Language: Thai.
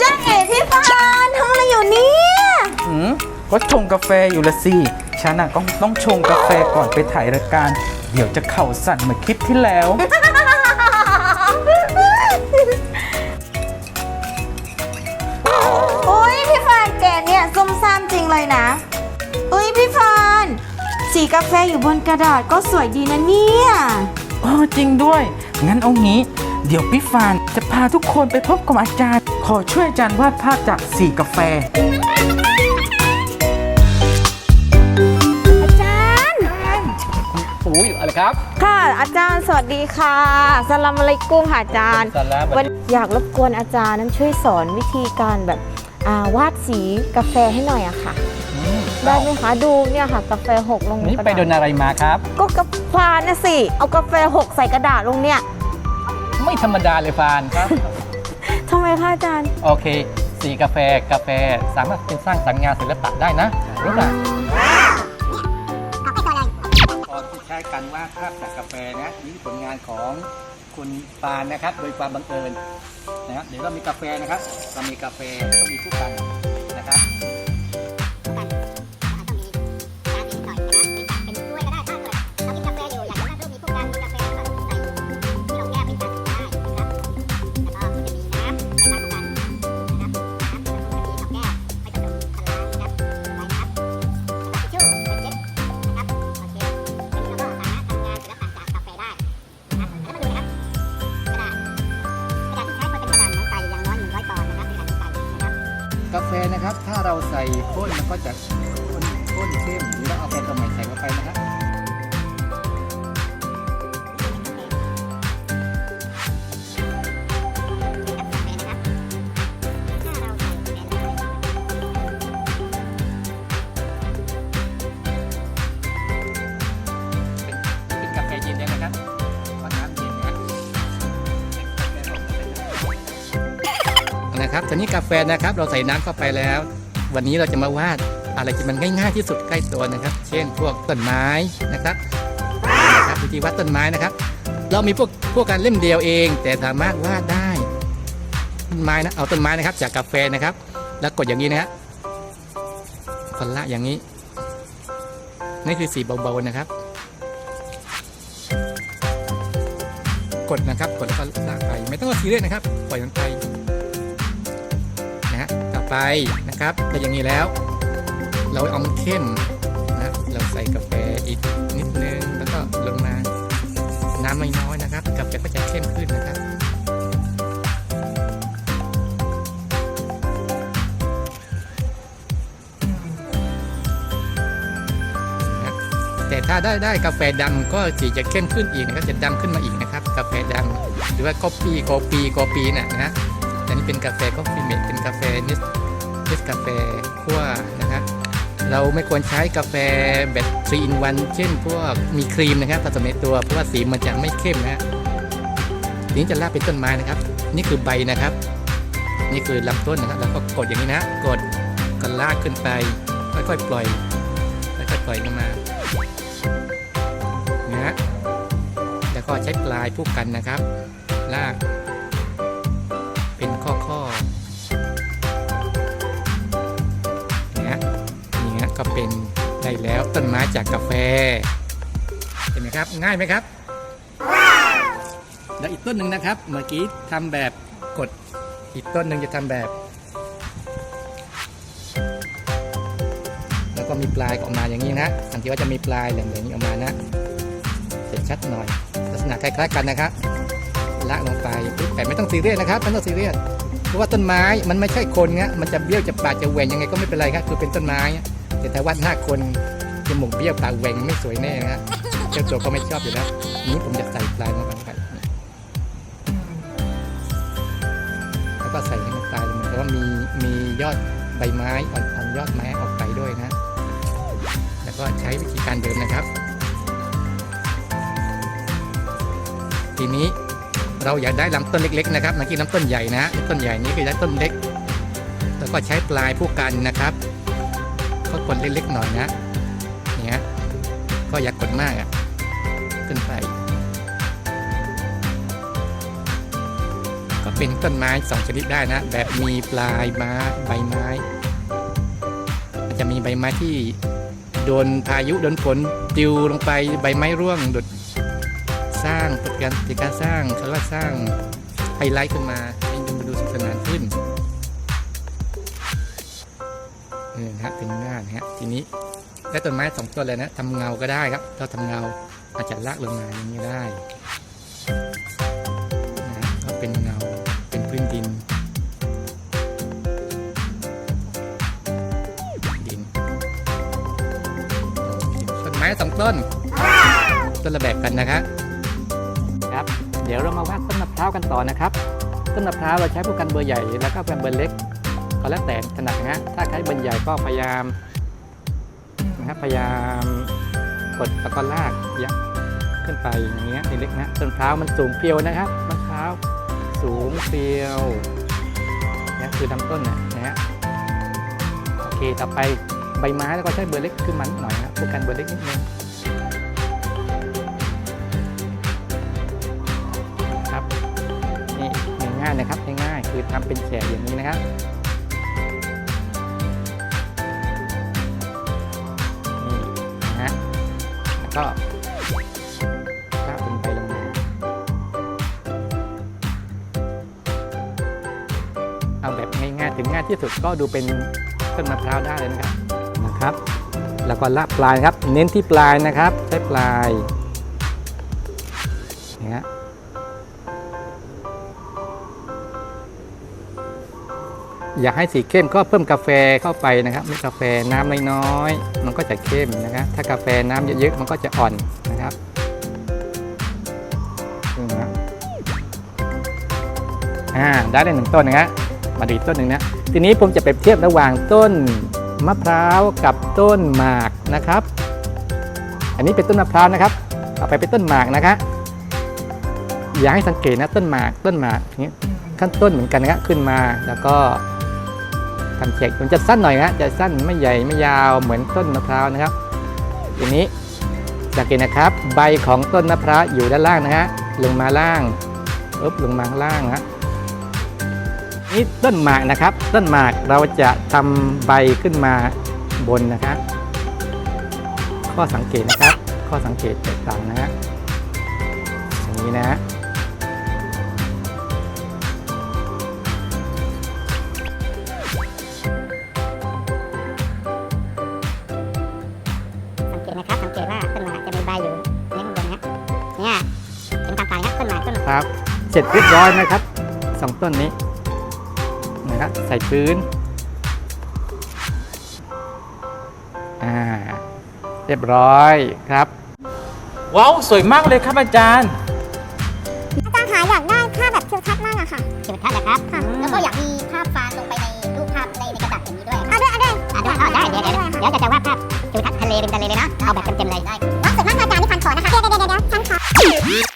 จ้าเอ๋พี่ฟานทำอะไรอยู่เนี่ยอืมก็ชงกาแฟอยู่ละสิ ฉันน่ะก็ต้องชงกาแฟก่อนไปถ่ายรายการ เดี๋ยวจะเข่าสั่นเหมือนคลิปที่แล้วโอ้ยพี่ฟานแกเนี่ยซุ่มซ่ามจริงเลยนะ อุ้ยพี่ฟานสีกาแฟอยู่บนกระดาษก็สวยดีนะเนี่ย โอ้จริงด้วย งั้นเอางี้ เดี๋ยวพี่ฟานจะพาทุกคนไปพบกับอาจารย์ ขอช่วยอาจารย์วาดภาพจากสีกาแฟ อาจารย์ อุ้ยอะไรครับ ค่ะอาจารย์สวัสดีค่ะสลามอะลัยกุมค่ะอาจารย์สลามอะลัยกุม วันอยากรบกวนอาจารย์นั้นช่วยสอนวิธีการแบบอ่าวาดสีกาแฟให้หน่อยอะค่ะ ได้ไหมคะดูเนี่ยค่ะกาแฟหกลงนี่กระไปโดดาษนอะไรมาครับ ก็กาแฟน่ะสิเอากาแฟหกใส่กระดาษลงเนี่ยไม่ธรรมดาเลยฟานครับ ทำไมคะอาจารย์โอเค สีกาแฟกาแฟสามารถเป็นสร้างสรรค์งานศิลปะได้นะรู้ป่ะตอนที่ใช้การวาดภาพจากกาแฟนะนี่ผลงานของคุณปานนะครับ โดยความบังเอิญนะครับเดี๋ยวเรามีกาแฟนะครับเรามีกาแฟแล้วก็มีผู้กัน กาแฟนะครับ ถ้าเราใส่ข้นมันก็จะข้นข้นเข้มหรือเราเอาแฟตัวใหม่ใส่เข้าไปนะครับ ตอนนี้กาแฟนะครับ เราใส่น้ำเข้าไปแล้ว วันนี้เราจะมาวาดอะไรที่มันง่ายๆที่สุดใกล้ตัวนะครับ เช่นพวกต้นไม้นะครับนะครับวิธีวาดต้นไม้นะครับ เรามีพวกพวกการเล่มเดียวเอง แต่สามารถวาดได้ต้นไม้นะเอาต้นไม้นะครับ จากกาแฟนะครับ แล้วกดอย่างนี้นะฮะคนละอย่างนี้นี่คือสีเบาๆนะครับ กดนะครับ กดแล้วก็ลากไปไม่ต้องซีเรียสนะครับ ปล่อยมันไป ไปนะครับได้อย่างนี้แล้ว เราเอามันเข้มนะเราใส่กาแฟอีกนิดนึงแล้วก็ลงมาน้ำน้อยๆนะครับกาแฟก็จะเข้มขึ้นนะครับแต่ถ้าได้ได้กาแฟดำก็สีจะเข้มขึ้นอีกนะครับจะดำขึ้นมาอีกนะครับ กาแฟดำหรือว่าคอฟฟี่โกปีโกปีน่ะนะอันนี้เป็นกาแฟคอฟฟี่เมดเป็นกาแฟนิส นิสกาแฟคั่วนะครับเราไม่ควรใช้กาแฟแบบ3 in 1เช่นพวกมีครีมนะครับผสมในตัวเพราะว่าสีมันจะไม่เข้มนะฮะทีนี้จะลากเป็นต้นไม้นะครับ นี่คือใบนะครับ นี่คือลำต้นนะครับแล้วก็กดอย่างนี้นะกดก็ลากขึ้นไป ค่อยๆปล่อยค่อยๆปล่อยลงมานะฮะแล้วก็ใช้ปลายผู้กันนะครับ ลาก ก็เป็นได้แล้วต้นไม้จากกาแฟ เห็นไหมครับ ง่ายไหมครับ แล้วอีกต้นหนึ่งนะครับ เมื่อกี้ทำแบบกด อีกต้นหนึ่งจะทำแบบ แล้วก็มีปลายออกมาอย่างนี้นะสังเกตว่าจะมีปลายแหลมๆนี้ออกมานะเห็นชัดหน่อย ลักษณะคล้ายๆกันนะครับลากลงไปแต่ไม่ต้องซีเรียสนะครับไม่ต้องซีเรียสเพราะว่าต้นไม้มันไม่ใช่คนเงี้ยมันจะเบี้ยวจะปาดจะแหว่งยังไงก็ไม่เป็นไรครับคือเป็นต้นไม้ แต่ถ้าวาดหน้าคนจมูกเบี้ยวปากแหว่งไม่สวยแน่นะฮะเจ้าตัวก็ไม่ชอบอยู่แล้วนี้ผมจะใส่ปลายลงไปแล้วก็ใส่ให้มันตายเหมือนกับว่ามีมียอดใบไม้อ่อนๆยอดไม้ออกไปด้วยนะ แล้วก็ใช้วิธีการเดิมนะครับ ทีนี้เราอยากได้ลำต้นเล็ก ๆ นะครับเมื่อกี้ลำต้นใหญ่นะต้นใหญ่นี้คือได้ต้นเล็ก แล้วก็ใช้ปลายผู้กันนะครับ ก็กดเล็กๆหน่อยนะเนี้ยก็อย่ากกดมากอะ ขึ้นไป ก็เป็นต้นไม้สองชนิดได้นะ แบบมีปลายไม้าใบไม้จะมีใบไม้ที่โดนพายุโดนฝนติวลงไปใบไม้ร่วงดดสร้างเป็นการสร้างเขาว่สร้างไฮไลท์ขึ้นมา นี่นะฮะเป็นงานะฮะทีนี้และต้นไม้สองต้นเลยนะทำเงาก็ได้ครับเราทำเงาอาจจะลากลงมาอย่างนี้ได้นะก็เป็นเงาเป็นพื้นดิน ดินต้นไม้สองต้น ต้นละแบบกันนะครับครับ เดี๋ยวเรามาวาดต้นมะพร้าวกันต่อนะครับ ต้นมะพร้าวเราใช้พวกกันเบอร์ใหญ่แล้วก็เป็นเบอร์เล็ก ก็แล้วแต่ถนัดนะถ้าใช้บอร์ใหญ่ก็พยายามนะครับพยายามกดแล้วก็ลากยักขึ้นไปอย่างเงี้ยเล็กนะต้นมะพร้ามันสูงเพียวนะครับมะพร้าวสูงเพียวนี่คือลำต้นนะนะฮะโอเคต่อไปใบไม้แล้วก็ใช้เบอร์เล็กขึ้นมานิดหน่อยนะพวกกันเบอร์เล็กนิดนึงครับนี่ง่ายๆนะครับง่ายๆคือทำเป็นแฉกอย่างนี้นะครับ ก็ลากเป็นไปลงมาเอาแบบง่ายๆถึงง่ายที่สุดก็ดูเป็นต้นมะพร้าวได้เลยนะครับนะครับ แล้วก็ลากปลายครับ เน้นที่ปลายนะครับ ใช้ปลายนี่ฮะ อยากให้สีเข้มก็เพิ่มกาแฟเข้าไปนะครับมีกาแฟน้ำน้อยๆมันก็จะเข้มนะครับถ้ากาแฟน้ำเยอะๆมันก็จะอ่อนนะครับอ่าได้เลยหนึ่งต้นนะฮะมาดูอีต้นหนึ่งนะทีนี้ผมจะเปรียบเทียบระหว่างต้นมะพร้าวกับต้นหมากนะครับ อันนี้เป็นต้นมะพร้าวนะครับต่อไปเป็นต้นหมากนะครับอยากให้สังเกตนะต้นหมากต้นหมากนี้ขั้นต้นเหมือนกันนะครับขึ้นมาแล้วก็ ทำเช็คมันจะสั้นหน่อยนะจะสั้นไม่ใหญ่ไม่ยาวเหมือนต้นมะพร้าวนะครับ ทีนี้สังเกตนะครับ ใบของต้นมะพร้าวอยู่ด้านล่างนะฮะลงมาล่างอึ๊บลงมาข้างล่างนะนี่ต้นหมากนะครับ ต้นหมากเราจะทำใบขึ้นมาบนนะครับข้อสังเกตนะครับ ข้อสังเกตแตกต่างนะฮะอย่างนี้นะ ครับ เสร็จเรียบร้อยนะครับสองต้นนี้นะครับใส่พื้นอ่าเรียบร้อยครับ ว้าว สวยมากเลยครับอาจารย์ อาจารย์คะอยากได้ภาแบบทิวทัศมากอะค่ะทิวทัศน์เครับแล้วก็อยากมีภาพฟานลงไปในรูปภาพในในกระดาษอย่างนี้ด้วยเอาด้วยเอาด้วยเอาได้เดี๋เดี๋เดี๋ยวจะจะวาดภาพทิวทัศทะเลเป็นทะเลเลยนะ เอาแบบเต็มๆเลยได้ว้าวสวยมากเลยอาจารย์ที่ฟันขอนะคะ เดี๋ยวเดี๋ยวเดี๋ยวฟันขอ